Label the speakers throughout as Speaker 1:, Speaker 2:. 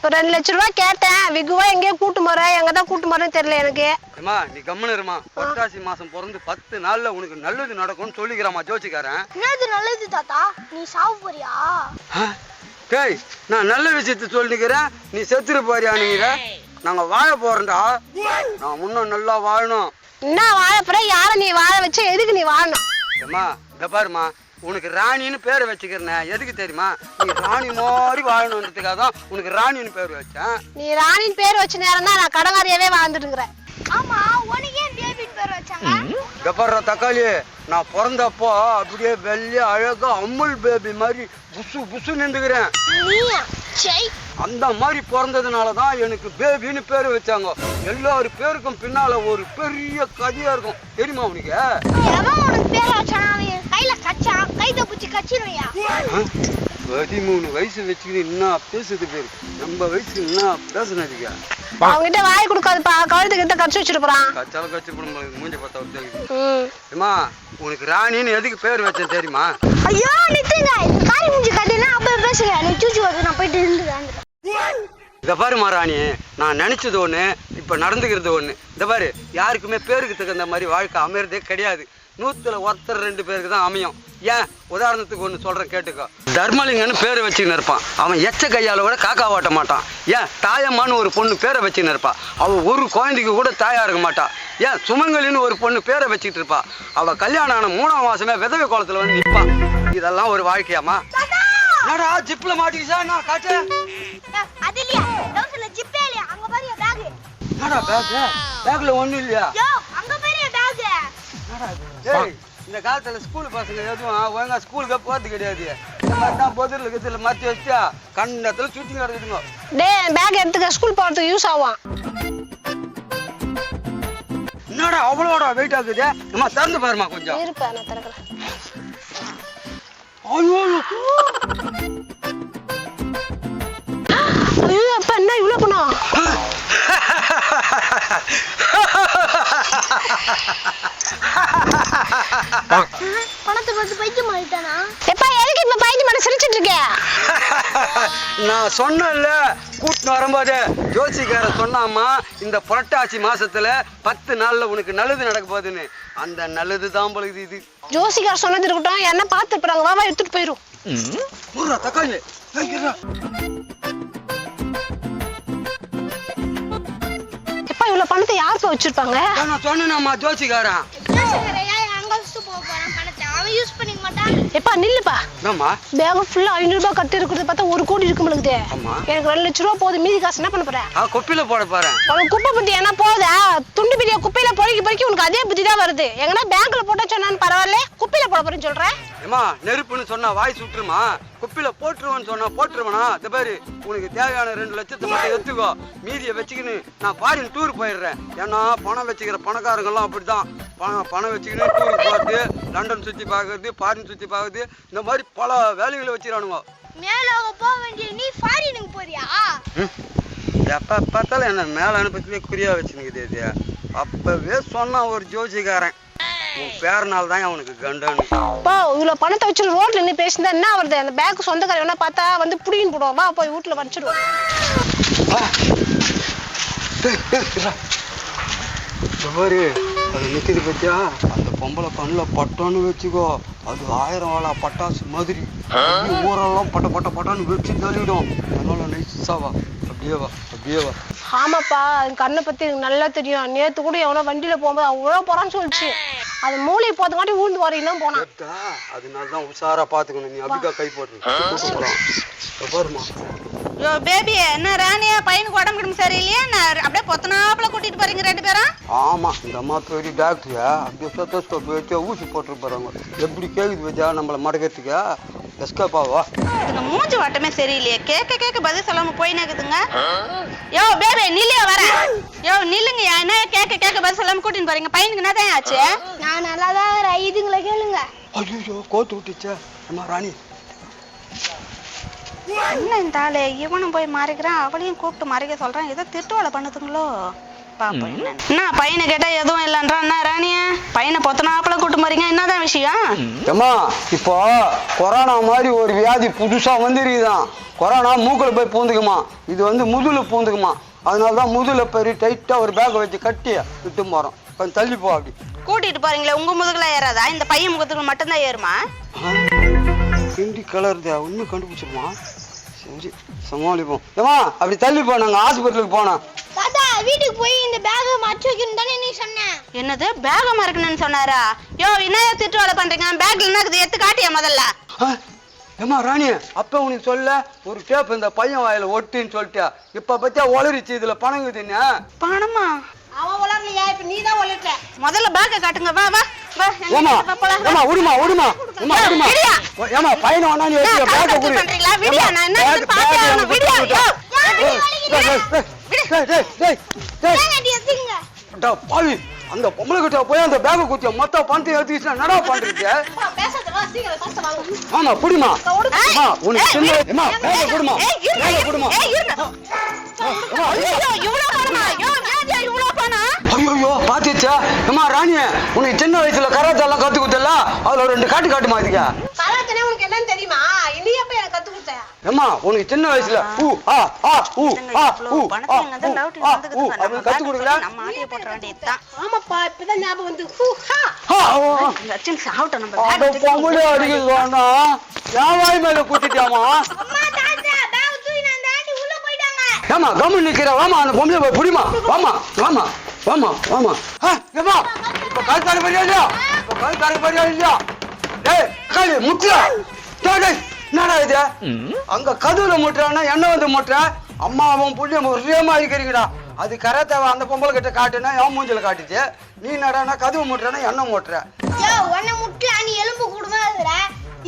Speaker 1: இப்போ ரெண்டு லட்ச ரூபா கேட்டேன். விகுவா எங்கேயோ கூட்டு போறேன் எங்க தான் கூட்டு போறேன்னு தெரியல எனக்கு.
Speaker 2: ஏமா நீ கம்முன்னு இருமா. புரட்டாசி மாசம் பிறந்து பத்து நாள்ல உனக்கு நல்லது நடக்கும்னு சொல்லிக்கிறாமா ஜோசிக்காரன்.
Speaker 3: என்னது நல்லது தாத்தா? நீ சாவு போறியா?
Speaker 2: டேய் நான் நல்ல விஷயத்த சொல்லிக்கிறேன். நீ செத்துரு போறியானுங்கிற நாங்க? வாழ போறோம்டா. நான் முன்னும் நல்லா வாழணும்.
Speaker 1: என்ன வாழப்புற யாரை நீ வாழ வச்சு? எதுக்கு நீ வாழணும்?
Speaker 2: ஏம்மா இந்த பாருமா உனக்கு ராணின்னு பேர் வச்சுக்கிறேன். எதுக்கு தெரியுமா? நீ ராணி மாதிரி வாழணுன்றதுக்காக தான் உனக்கு ராணின்னு பேர் வச்சேன்.
Speaker 1: நீ ராணின் பேர் வச்ச நேரம் தான் நான் கடங்காரியாவே வாழ்ந்துட்டுங்கிறேன்
Speaker 3: ஆமா உனக்கு ஏன் பேபின் பேர் வச்சாங்க?
Speaker 2: தக்காளி. நான் பிறந்தப்போ அப்படியே வெள்ளை அழகா அம்முல் பேபி மாதிரி புசு புசு நின்றுக்கிறேன். அந்த மாதிரி பிறந்ததுனால தான் எனக்கு பேபின்னு பேர் வச்சாங்க. எல்லாரும் பேருக்கும் பின்னால ஒரு பெரிய கதையா இருக்கும். தெரியுமா உனக்கு?
Speaker 3: எவன் உனக்கு பேர் வச்சானா அவன் கையில கச்சான் கை தப்பிச்சு கச்சிருவியா
Speaker 2: பதிமூணு வயசு வச்சுக்கிட்டு என்ன பேசுது பேரு. நம்ம வயசுக்கு என்ன பேசுனதுக்கு
Speaker 1: அவங்ககிட்ட வாய் கொடுக்காதுப்பா. கழுத்துக்கிட்ட கடிச்சு வச்சுட்டு போறான்.
Speaker 2: கச்சால கச்சு குடும்பம் மூஞ்ச பார்த்தா தெரியுது ஏமா உனக்கு ராணின்னு எதுக்கு பேர் வச்சேன் தெரியுமா?
Speaker 3: ஐயோ நித்துங்க. காரி மூஞ்சி கட்டினா அப்ப பேசுங்க. நீ சூச்சு வருது நான் போயிட்டு இருந்து வந்துட்டேன்
Speaker 2: இதை பாருமா ராணி. நான் நினைச்சது ஒண்ணு இப்ப நடந்துக்கிறது ஒண்ணு. இந்த பாரு யாருக்குமே பேருக்கு தகுந்த மாதிரி வாழ்க்கை அமையறதே கிடையாது. நூத்துல ஒருத்தர் ரெண்டு பேருக்கு தான் அமையும். ஏன்? உதாரணத்துக்கு ஒன்று சொல்றேன் கேட்டுக்கோ. தர்மலிங்கன்னு பேர் வச்சுக்கின்னு இருப்பான். அவன் எச்ச கையால கூட காக்கா ஓட்ட மாட்டான். ஏன்? தாயம்மான்னு ஒரு பொண்ணு பேரை வச்சுக்கின்னு இருப்பா. அவள் ஒரு குழந்தைக்கு கூட தாயா இருக்க மாட்டா. ஏன்? சுமங்கலின்னு ஒரு பொண்ணு பேரை வச்சுக்கிட்டு இருப்பா. அவ கல்யாணம் ஆன மூணாம் மாசமே விதவை கோலத்துல வந்து நிற்பா இதெல்லாம் ஒரு வாழ்க்கையாமா என்னடா ஜிப்ல மாட்டிக்கிச்சா? நான் காய்ச்ச
Speaker 3: அது இல்லையா? டவுசர்ல ஜிப்பே இல்லையா? அங்க பாரு பேக்
Speaker 2: என்னடா பேக் பேக்ல ஒண்ணும் இல்லையா?
Speaker 3: யோ அங்க பாரு என் பேக்
Speaker 2: டேய் இந்த காலத்துல ஸ்கூல் பசங்க எதுவும் ஒழுங்கா ஸ்கூலுக்கு போறது கிடையாது. இந்த மாதிரி தான் பொதுல இருக்கிறதுல மாத்தி வச்சா கண்டத்துல சுத்தி கிடக்குதுங்க.
Speaker 1: டே பேக் எடுத்துக்க ஸ்கூல் போறதுக்கு யூஸ் ஆகும்
Speaker 2: என்னடா அவ்வளோடா வெயிட் ஆகுது? அம்மா திறந்து பாருமா கொஞ்சம்.
Speaker 1: இருப்ப நான் திறக்கிறேன்.
Speaker 2: ஐயோ!
Speaker 1: ஐயோ அப்பா என்ன இவ்வளவு பணம்
Speaker 3: பணத்தை பார்த்து பைத்தியம் ஆயிட்டானா
Speaker 1: எப்பா எதுக்கு இப்ப பையன் மட்டும் சிரிச்சிட்டு இருக்க?
Speaker 2: நான் சொன்னேன்ல கூட்டின்னு வரும்போது ஜோசிக்காரன் சொன்னாம்மா இந்த புரட்டாசி மாசத்துல பத்து நாள்ல உனக்கு நல்லது நடக்க போகுதுன்னு. அந்த நல்லது தான் பழகுது இது.
Speaker 1: ஜோசிகார் சொன்னது இருக்கட்டும் என்ன பார்த்து இருப்பாங்க வா வா எடுத்துட்டு போயிரும்.
Speaker 2: தக்காளி.
Speaker 1: பணத்தை.
Speaker 3: அவன் யூஸ் பண்ணிக்க மாட்டான்.
Speaker 1: எப்பா நில்லுப்பா. பேக் ஃபுல்லா ஐநூறு ரூபாய் கட்டி இருக்கிறத பார்த்தா ஒரு கோடி இருக்கு உங்களுக்கு. எனக்கு ரெண்டு லட்ச ரூபா போகுது மீதி காசு என்ன பண்ண போற?
Speaker 2: ஆ கொப்பில போட போறேன்.
Speaker 1: உனக்கு குப்பை புத்தி என்ன போகுதா? துண்டு பிடிய குப்பையில பொறுக்கி பொறுக்கி உனக்கு அதே புத்தி தான் வருது. எங்கன்னா பேங்க்ல போட்டா சொன்னான்னு பரவாயில்ல குப்பையில போட போறேன்னு சொல்றேன்
Speaker 2: ஏமா நெருப்புன்னு சொன்னா வாய் சுட்டுருமா? குப்பில போட்டுருவேன்னு சொன்னா போட்டுருவனா? இந்த பாரு உனக்கு தேவையான ரெண்டு லட்சத்தை மட்டும் எடுத்துக்கோ. மீதியை வச்சுக்கின்னு நான் ஃபாரின் டூர் போயிடுறேன். ஏன்னா பணம் வச்சுக்கிற பணக்காரங்கெல்லாம் அப்படிதான் பணம் பணம் வச்சுக்கின்னு டூருக்கு போகிறது லண்டன் சுற்றி பார்க்கறது ஃபாரின் சுற்றி பார்க்கறது இந்த மாதிரி பல வேலைகளை வச்சுக்கிறானுங்க.
Speaker 3: மேலோக போக வேண்டிய நீ ஃபாரினுக்கு போறியா?
Speaker 2: எப்போ பார்த்தாலும் என்ன மேலே அனுப்பத்திலே குறியா வச்சுனுக்குது இது. அப்பவே சொன்னான் ஒரு ஜோசிக்காரன் உன் பேரனால தான் அவனுக்கு கண்டானு.
Speaker 1: பா இவ்வளவு பணத்தை வச்சு ரோட்ல நின்று பேசினா என்ன வருது அந்த பேங்க் சொந்தக்காரன் வேணா பார்த்தா வந்து புடிங்கின்னு போடுவோம் வா போய் வீட்டுல வச்சிடுவோம்
Speaker 2: பாரு அது நிற்கிது பத்தியா அந்த பொம்பளை கண்ணில் பட்டான்னு வச்சுக்கோ. அது ஆயிரம் வாழா பட்டாசு மாதிரி. ஊரெல்லாம் பட்ட பட்ட பட்டான்னு வச்சு தள்ளிடும். அதனால நைஸாவா அப்படியே வா அப்படியே வா
Speaker 1: ஆமாப்பா என் கண்ணை பத்தி எனக்கு நல்லா தெரியும். நேத்து கூட எவனோ வண்டியில போகும்போது அவன் உழ போறான்னு சொல்லிச்சு. அது மூளை போத்தங்காட்டி ஊழ்ந்து வரீங்கன்னா போனான்.
Speaker 2: கேட்டா அதனால தான் உஷாரா பார்த்துக்கணும். நீ அப்படிக்கா கை போட்டு பாருமா
Speaker 4: யோ பேபி என்ன ராணியா பையனுக்கு உடம்பு கிடம்பு சரியில்லையா? நான் அப்படியே பொத்தனாப்புல கூட்டிட்டு போறீங்க ரெண்டு பேரும்?
Speaker 2: ஆமா இந்த அம்மா பெரிய டாக்டர் அப்படியே ஸ்டெத்தோஸ்கோப் வச்சு ஊசி போட்டு போறாங்க. எப்படி கேக்குது வச்சா நம்மள மடக்கிறதுக்கு? எஸ்கேப் ஆவா
Speaker 4: இதுங்க மூஞ்சி வாட்டமே சரியில்லையே. கேட்க கேட்க பதில் சொல்லாம போய் நக்குதுங்க யோ பேபி நில்லையா வரேன் யோ நில்லுங்க என்ன கேட்க கேட்க பதில் சொல்லாம கூட்டிட்டு போறீங்க? பையனுக்கு என்னதான் ஆச்சு?
Speaker 3: நான் நல்லா தான் இருக்கிறேன். இதுங்களை கேளுங்க.
Speaker 2: ஐயோ கோத்து விட்டுச்சே. அம்மா ராணி.
Speaker 4: என்ன இந்த ஆளு இவனும் போய் மாறிக்கிறான். அவளையும் கூப்பிட்டு மறைக்க சொல்றான். ஏதோ திட்டு வேலை பண்ணுதுங்களோ? பாப்போம் என்ன பையனை கேட்டா எதுவும் இல்லைன்றா. என்ன ராணிய பையனை பொத்தனாப்புல கூட்டு போறீங்க. என்னதான் விஷயம்?
Speaker 2: ஏம்மா இப்போ கொரோனா மாதிரி ஒரு வியாதி புதுசா வந்துருக்குதான். கொரோனா மூக்குல போய் பூந்துக்குமா? இது வந்து முதுல பூந்துக்குமா? அதனால தான் முதுல பெரிய டைட்டா ஒரு பேக்கை வச்சு கட்டி விட்டு போறோம். கொஞ்சம் தள்ளி போ அப்படி.
Speaker 4: கூட்டிட்டு போறீங்களே உங்க முதுகுல ஏறாதா? இந்த பையன் முகத்துக்கு மட்டும்தான் ஏறுமா?
Speaker 2: கிண்டி கலருதா உண்மை கண்டுபிடிச்சிருமா? சரி சமாளிப்போம். ஏம்மா அப்படி தள்ளி போ நாங்கள் ஹாஸ்பிட்டலுக்கு போனோம்.
Speaker 3: வீட்டுக்கு போய் இந்த பேக்கை மறைச்சு வைக்கணும் தானே நீ சொன்னேன்
Speaker 4: என்னது? பேக மறக்கணும்னு சொன்னாரா? யோ என்ன திட்டு வேலை பண்றீங்க. பேக்ல என்ன இருக்குது எடுத்து காட்டியா முதல்ல?
Speaker 2: ஆ, ஏம்மா ராணி அப்ப உனக்கு சொல்ல ஒரு டேப் இந்த பையன் வாயில ஒட்டுன்னு சொல்லிட்டியா? இப்ப பத்தியா ஒளரிச்சு இதுல பணங்குதுன்னு
Speaker 4: பணமா?
Speaker 1: அவன் உலர்லையா இப்ப நீ தான்
Speaker 4: முதல்ல பேக்க காட்டுங்க. வா வா. வா
Speaker 2: ஏமா. ஏமா விடுமா விடுமா ஏமா
Speaker 4: விடியா.
Speaker 2: ஏமா பையனை வேணா நீ
Speaker 4: என்ன,
Speaker 2: பேக்க குடி.
Speaker 4: பண்றீங்களா? விடியா, நான்
Speaker 2: பேக் பேக்
Speaker 4: விடியா.
Speaker 2: டேய், டேய், டேய், டேய்,
Speaker 3: அடா,
Speaker 2: பாவி. அந்த பொம்பளை கிட்ட போய் அந்த பேக குத்திய? மொத்த பணத்தை எடுத்துக்கிச்சு பண்றீங்க
Speaker 1: வாங்க
Speaker 2: ஆமா
Speaker 4: ஏய்,
Speaker 2: அம்மா உனக்கு சின்ன
Speaker 4: ஏய்,
Speaker 2: ஏமா பேக குடுமா.
Speaker 4: ஏய், இருங்க,
Speaker 2: பேக
Speaker 4: இருங்க,
Speaker 2: குடுமா.
Speaker 4: ஐயோ,
Speaker 2: பாத்திச்சா அம்மா ராணி உனக்கு சின்ன வயசுல கராத்தே எல்லாம் கத்து கொடுத்தல அதுல ரெண்டு காட்டு காட்டு மாதிரிக்கா
Speaker 1: கலாத்தனே உனக்கு என்னன்னு தெரியுமா? நீ எப்ப எனக்கு கத்து கொடுத்த?
Speaker 2: அம்மா உனக்கு சின்ன வயசுல ஊ ஆ ஆ ஊ ஆ ஊ
Speaker 4: பணத்தை தான்
Speaker 2: ஊ
Speaker 4: வந்துக்குதுங்க.
Speaker 2: அப்படி
Speaker 4: நம்ம
Speaker 2: கத்து கொடுக்கல?
Speaker 4: நம்ம ஆட்டிய போட்டுற வேண்டியதுதான்.
Speaker 1: ஆமாப்பா இப்பதான் ஞாபகம் வந்து. ஹூ. ஹா.
Speaker 4: வச்சுன்னு சாப்பிட்டோம் நம்ம தூக்கி
Speaker 2: பொம்பளை அடிக்குது வேணா என் வாய் மேல குத்திட்டியாமா
Speaker 3: அம்மா தாத்தா பேக் தூக்கி நான் தாண்டி உள்ள போயிட்டாங்க.
Speaker 2: ஏமா கம்மு நிக்கிற வாமா அந்த பொம்பளை போய் புடிமா? வாமா வாமா வாமா வாமா ஆ, ஏம்மா இப்ப கால் கார பரியா இல்லையா இப்ப கால் கார பரியா காலி முட்டுல என்னடா இது? அங்க கதுவுல முட்டுறான்னா என்ன வந்து முட்டுற? அம்மாவும் புள்ளியும் ஒரே மாதிரி இருக்கிறீங்கடா. அது கரத்தை அந்த பொம்பளை கிட்ட காட்டுனா என் மூஞ்சில காட்டுச்சு நீ என்னடான்னா கதவு முட்டுறனா என்ன முட்டுற?
Speaker 3: உன்னை முட்டல நீ எலும்பு கூடுமா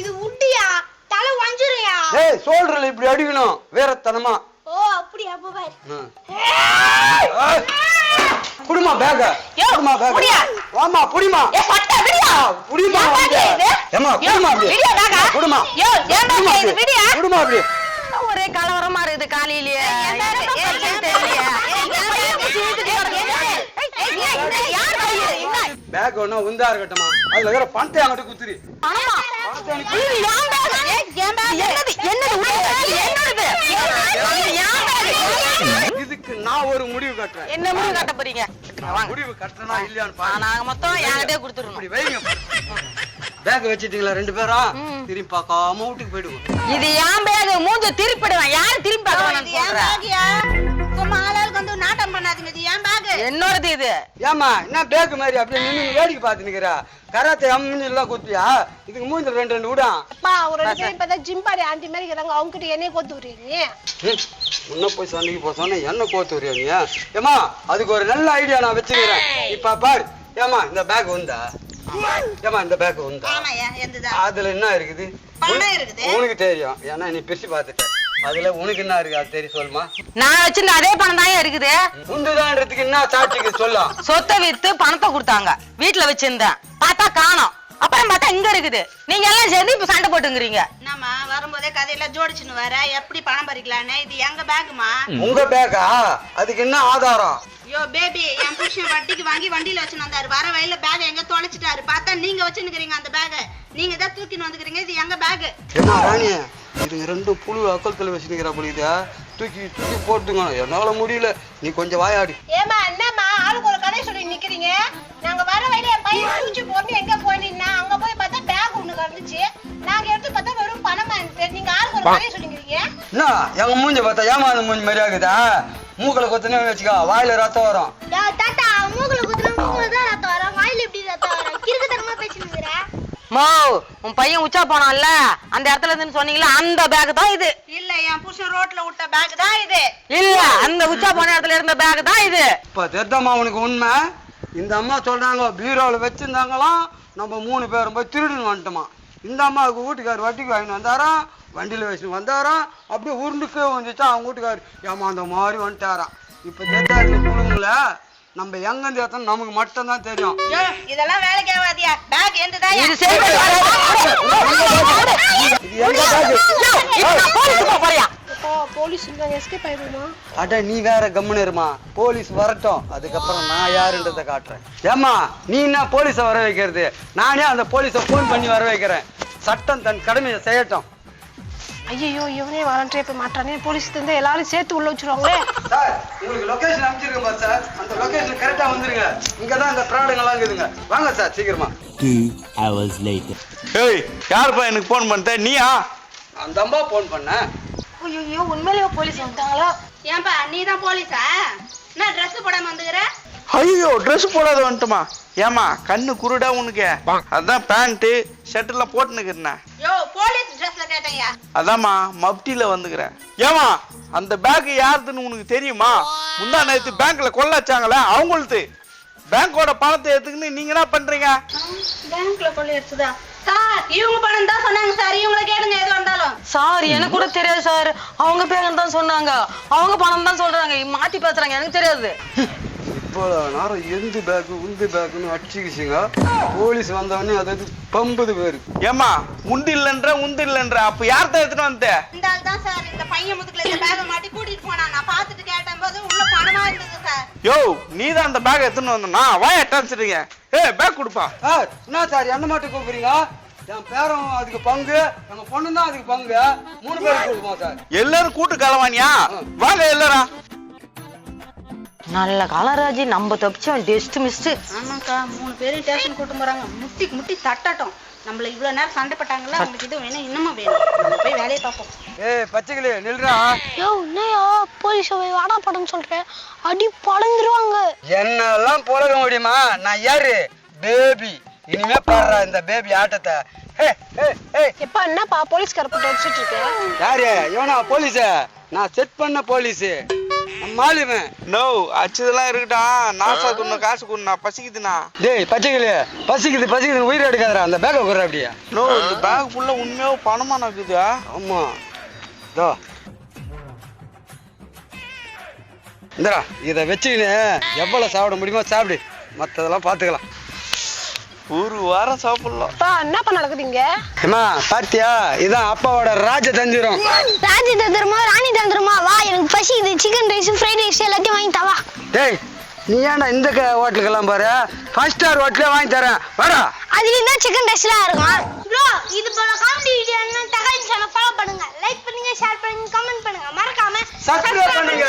Speaker 3: இது உட்டியா? தலை வஞ்சிருயா
Speaker 2: டேய் சோல்டர்ல இப்படி அடிக்கணும். வீரத்தனமா
Speaker 3: ஓ அப்படியா அப்ப பாரு.
Speaker 2: ம். ஏய், குடுமா பேக
Speaker 4: யோ,
Speaker 2: குடுமா பேக
Speaker 4: புடியா.
Speaker 2: வாமா புடிமா?
Speaker 4: ஏ, பட்டை, விடியா.
Speaker 2: புடிமா குடுமா அப்படி?
Speaker 4: விடியா யோ, ஏன்
Speaker 2: குடுமா
Speaker 4: பேக்கு இது? விடியா.
Speaker 2: குடுமா அப்படி?
Speaker 4: ஒரே கலவரமா இருக்குது காலையிலேயே.
Speaker 2: பேக் ஒண்ணா உந்தா இருக்கட்டுமா அதுல இருக்கிற பணத்தை அங்கிட்டு குத்துரு
Speaker 4: பணமா? இது என் bag. ஏய், என் bag. என்னது? என்னது? உள்ள bag. என்னது? இது என் bag.
Speaker 2: இதுக்கு நான் ஒரு முடிவு கட்டுறேன்.
Speaker 4: என்ன முடிவு கட்ட போறீங்க? வாங்க.
Speaker 2: முடிவு கட்டுறனா இல்லையான்னு
Speaker 4: நாங்க மொத்தம் என்கிட்டயே கொடுத்துடணும்.
Speaker 2: இப்படி வைங்க. பேக் வச்சிட்டீங்களா ரெண்டு பேரும் திரும்பி பார்க்காம வீட்டுக்கு போயிடுவோம்
Speaker 4: இது என் பேக் மூஞ்ச திருப்பிடுவேன் யாரு திரும்பி பார்க்க
Speaker 3: சும்மா வந்து நாட்டம் பண்ணாதீங்க இது ஏன் பேக்
Speaker 4: என்னோடது இது?
Speaker 2: ஏமா என்ன பேக் மாதிரி அப்படியே நின்று வேடிக்கை பார்த்து நிக்கிற கராத்தே அம்மிலாம் குத்தியா இதுக்கு மூஞ்சில் ரெண்டு ரெண்டு விடான்
Speaker 1: அப்பா ஒரு ரெண்டு பேரும் இப்பதான் ஜிம்பாடி ஆண்டி மாதிரி இருக்கிறாங்க அவங்க கிட்ட என்னைய கொத்து விடுறீங்க
Speaker 2: முன்ன போய் சண்டைக்கு போய் சொன்ன என்ன கோத்து வரியா நீ? ஏமா அதுக்கு ஒரு நல்ல ஐடியா நான் வச்சுக்கிறேன். இப்ப பாரு ஏமா இந்த பேக் வந்தா ஏமா இந்த பேக் வந்தா அதுல என்ன இருக்குது?
Speaker 4: பணம் இருக்குது.
Speaker 2: உனக்கு தெரியும். ஏன்னா நீ பிரிச்சு பார்த்துட்ட. அதுல உனக்கு என்ன இருக்கு அது தெரியும் சொல்லுமா?
Speaker 4: நான் வச்சிருந்த அதே பணம் தான் இருக்குது.
Speaker 2: உண்டுதான்றதுக்கு என்ன சாட்சிக்கு சொல்லும்
Speaker 4: சொத்தை வித்து பணத்தை கொடுத்தாங்க. வீட்டுல வச்சிருந்தேன். பார்த்தா காணோம். அப்புறம் பார்த்தா இங்க இருக்குது. நீங்க எல்லாம் சேர்ந்து இப்ப சண்டை போட்டுங்கிறீங்க.
Speaker 5: என்னம்மா வரும்போதே கதையெல்லாம் ஜோடிச்சுன்னு வர எப்படி பணம் பறிக்கலான்னு? இது எங்க பேகுமா
Speaker 2: உங்க பேக்கா அதுக்கு என்ன ஆதாரம்?
Speaker 5: ஐயோ பேபி என் புருஷன் வட்டிக்கு வாங்கி வண்டியில வச்சுன்னு வந்தாரு. வர வயல்ல பேக் எங்க தொலைச்சிட்டாரு? பார்த்தா நீங்க வச்சுன்னுக்கிறீங்க அந்த பேக நீங்க தான் தூக்கின்னு வந்துக்கிறீங்க. இது எங்க பேகு
Speaker 2: ஏமா ராணி இதுங்க ரெண்டும் புழு அக்கலத்துல வச்சுருக்கிற புரியுதா தூக்கி தூக்கி போட்டுங்க. என்னால முடியல. நீ கொஞ்சம் வாயாடி.
Speaker 1: ஏமா என்னம்மா? ஆளுக்கு ஒரு கதை சொல்லி நிக்கிறீங்க? நாங்க வர வழியில என் பையன் பூச்சி போட்டு எங்க போய் நின்னா அங்க போய் பார்த்தா பேக் ஒண்ணு கிடந்துச்சு. நாங்க எடுத்து பார்த்தா வெறும் பணமா இருந்துச்சு நீங்க ஆளுக்கு ஒரு கதை சொல்லிக்கிறீங்க?
Speaker 2: என்ன? எங்க மூஞ்ச பார்த்தா ஏமாந்த மூஞ்சி மாதிரி ஆகுதா மூக்கல கொத்துனே வச்சுக்கோ வாயில ரத்தம் வரும்.
Speaker 3: யா தாத்தா மூக்குல குத்துனா மூக்குல தான் ரத்தம் வரும். வாயில எப்படி ரத்தம் வரும்? கிறுக்குத்தனமா பேசினுக்குற.
Speaker 4: மோ உன் பையன் உச்சா போனான்ல? அந்த இடத்துல இருந்து சொன்னீங்களா அந்த பேக் தான் இது.
Speaker 5: இல்ல என் புருஷன் ரோட்ல விட்ட பேக் தான் இது.
Speaker 4: இல்ல அந்த உச்சா போன இடத்துல இருந்த பேக் தான் இது.
Speaker 2: இப்ப தெரிதாமா அவனுக்கு உண்மை? இந்த அம்மா சொல்றாங்க பீரோவில் வச்சிருந்தாங்களாம் நம்ம மூணு பேரும் போய் திருடுன்னு வந்துட்டோமா. இந்த அம்மாவுக்கு வீட்டுக்கார் வட்டிக்கு வாங்கிட்டு வந்தாராம் வண்டியில் வச்சுட்டு வந்தாராம் அப்படியே உருண்டுக்கே வந்துச்சா அவங்க வீட்டுக்கார் ஏமாந்த மாதிரி வந்துட்டாராம் இப்போ தெரியாத புழுங்கள நம்ம எங்கேருந்து ஏத்தோம் நமக்கு மட்டும்தான் தெரியும்
Speaker 5: இதெல்லாம் வேலைக்கு ஆகாதியா பேக் எந்ததா
Speaker 4: இது சரி
Speaker 2: எங்க அட நீ வேற கம்முன்னு இருமா போலீஸ் வரட்டும் அதுக்கப்புறம் நான் யாருன்றதை காட்டுறேன் ஏம்மா நீ என்ன போலீஸை வர வைக்கிறது நானே அந்த போலீஸை ஃபோன் பண்ணி வர வைக்கிறேன் சட்டம் தன் கடமையை செய்யட்டும்
Speaker 1: ஐயோ இவனே வாலண்டரே போய் மாட்டானே போலீஸ் தந்து எல்லாரும் சேர்த்து உள்ள வச்சிருவாங்களே.
Speaker 2: சார் உங்களுக்கு லொகேஷன் அனுப்பிச்சிருக்கேன் பாரு சார்? அந்த லொகேஷன் கரெக்டா வந்துருங்க. இங்க தான் இந்த ப்ராடக்ட்லாம் இருக்குதுங்க. வாங்க சார் சீக்கிரமா.
Speaker 6: Two hours later.
Speaker 7: ஏய் யாருப்பா எனக்கு ஃபோன் பண்ணிட்ட நீயா?
Speaker 2: அந்த அம்மா ஃபோன் பண்ணேன்.
Speaker 1: ஐயோ உண்மையிலேயே போலீஸ் வந்துட்டாங்களா?
Speaker 5: ஏன்பா நீ தான் போலீஸா என்ன ட்ரெஸ் போடாம வந்துக்கிற?
Speaker 7: ஐயோ ட்ரெஸ் போடாத வந்துட்டுமா. ஏமா கண்ணு குருடா உனக்கு. அதான் பேண்ட்டு போட்டுனுக்குறேன்
Speaker 5: யோ போலீஸ் ட்ரெஸ்ல கேட்டேயா
Speaker 7: அதாம்மா மப்டியில வந்துக்கிறேன். ஏமா அந்த பேக் யாருதுன்னு உனக்கு தெரியுமா? முந்தா நேத்து பேங்க்ல கொள்ளச்சாங்களே அவங்களுது. பேங்கோட பணத்தை எடுத்துக்கின்னு நீங்க என்ன பண்றீங்க?
Speaker 5: பேங்க்ல கொள்ளை எடுத்துதா? சார் இவங்க பணம் தான் சொன்னாங்க சார். இவங்கள கேளுங்க எது வந்தாலும்.
Speaker 8: சார் எனக்கு கூட தெரியாது சார். அவங்க பேர் தான் சொன்னாங்க. அவங்க பணம் தான் சொல்றாங்க. மாத்தி பேசுறாங்க. எனக்கு தெரியாது.
Speaker 2: இவ்வளோ நேரம் எந்த பேக்கு உந்து பேக்குன்னு அடிச்சுக்கிச்சிங்க. போலீஸ் வந்தவொடனே அதாவது பம்புது பேரு.
Speaker 7: ஏமா உண்டு இல்லைன்ற உண்டு இல்லைன்ற அப்ப யார்தான் எடுத்துட்டு வந்த?
Speaker 5: இந்த ஆள் தான் சார் இந்த பையன் முதுகுல இந்த பேக மாட்டி கூட்டிட்டு போனா நான் பார்த்துட்டு கேட்டேன் போது உள்ள பணமா இருந்தது சார்.
Speaker 7: யோ நீ தான் அந்த பேக் எடுத்துன்னு வந்தனா வாய அட்டாச்சிருங்க ஏ பேக் கொடுப்பா.
Speaker 2: சார் என்ன சார் என்ன மட்டும் கூப்பிடுறீங்க? என் பேரும் அதுக்கு பங்கு எங்க பொண்ணு தான் அதுக்கு பங்கு. மூணு பேருக்கு கொடுப்போம் சார்.
Speaker 7: எல்லாரும் கூட்டு கலவானியா வாங்க எல்லாரும்.
Speaker 8: நல்ல காலராஜி நம்ம தப்பிச்சோம் டெஸ்ட் மிஸ்ட்
Speaker 5: ஆமாக்கா மூணு பேரும் ஸ்டேஷன் கூட்டு போறாங்க. முட்டி முட்டி தட்டட்டும். நம்மள இவ்வளவு நேரம் சண்டை பட்டாங்கல்ல அவங்களுக்கு இது வேணும் இன்னமும் வேணும். நம்ம போய் வேலையை பார்ப்போம்.
Speaker 2: ஏய் பச்சைக்கிளி நில்றா.
Speaker 3: யோ என்னையா? போலீஸ் போய் வாடா படம்னு சொல்றேன். அடி படந்துருவாங்க.
Speaker 2: என்னெல்லாம் புழக முடியுமா? நான் யாரு பேபி. இனிமே பாடுறா இந்த பேபி ஆட்டத்தை. ஹே, ஹே, ஹே.
Speaker 1: எப்பா என்னப்பா போலீஸ்கார போட்டு வச்சுட்டு இருக்க?
Speaker 2: யாரு? இவனா போலீஸ் நான் செட் பண்ண போலீஸ் மாலுவன்
Speaker 7: நோ அச்சதெல்லாம் இருக்கட்டும் நாசா துண்ண காசு கொடுண்ணா பசிக்குதுண்ணா.
Speaker 2: டேய் பச்சைக்கிளி பசிக்குது பசிக்குது உயிர் எடுக்காதடா அந்த பேக்கை குடுற அப்படியே.
Speaker 7: நோ இந்த பேக் ஃபுல்லா உண்மையா பணமா நக்குதா
Speaker 2: ஆமா. இதோ. இந்தடா இதை வச்சுக்கின்னு எவ்வளவு சாப்பிட முடியுமோ சாப்பிடு. மற்றதெல்லாம் பார்த்துக்கலாம்.
Speaker 7: ஒரு வாரம் சாப்பிடலாம்.
Speaker 1: அப்பா என்னப்பா நடக்குது இங்க
Speaker 2: ஏமா பாத்தியா? இதான் அப்பாவோட ராஜ தந்திரம்.
Speaker 3: ராஜி தந்துருமா ராணி தந்துருமா? வா எனக்கு பசி இது சிக்கன் ரைஸ் ஃப்ரைட் ரைஸ் எல்லாத்தையும் வாங்கி தவா.
Speaker 2: டேய் நீ ஏன்டா இந்த க- ஹோட்டலுக்கெல்லாம் பாரு ஃபைவ் ஸ்டார் ஹோட்டலே வாங்கி தரேன். வாடா.
Speaker 3: அதுலயும் தான் சிக்கன் ரைஸ்லாம் இருக்கும். ப்ரோ இது போல காமெடி வீடியோ என்ன தகவல் சேனல் ஃபாலோ பண்ணுங்க. லைக் பண்ணுங்க ஷேர் பண்ணுங்க கமெண்ட் பண்ணுங்க. மறக்காம
Speaker 2: சப்ஸ்கிரைப் பண்ணுங்க.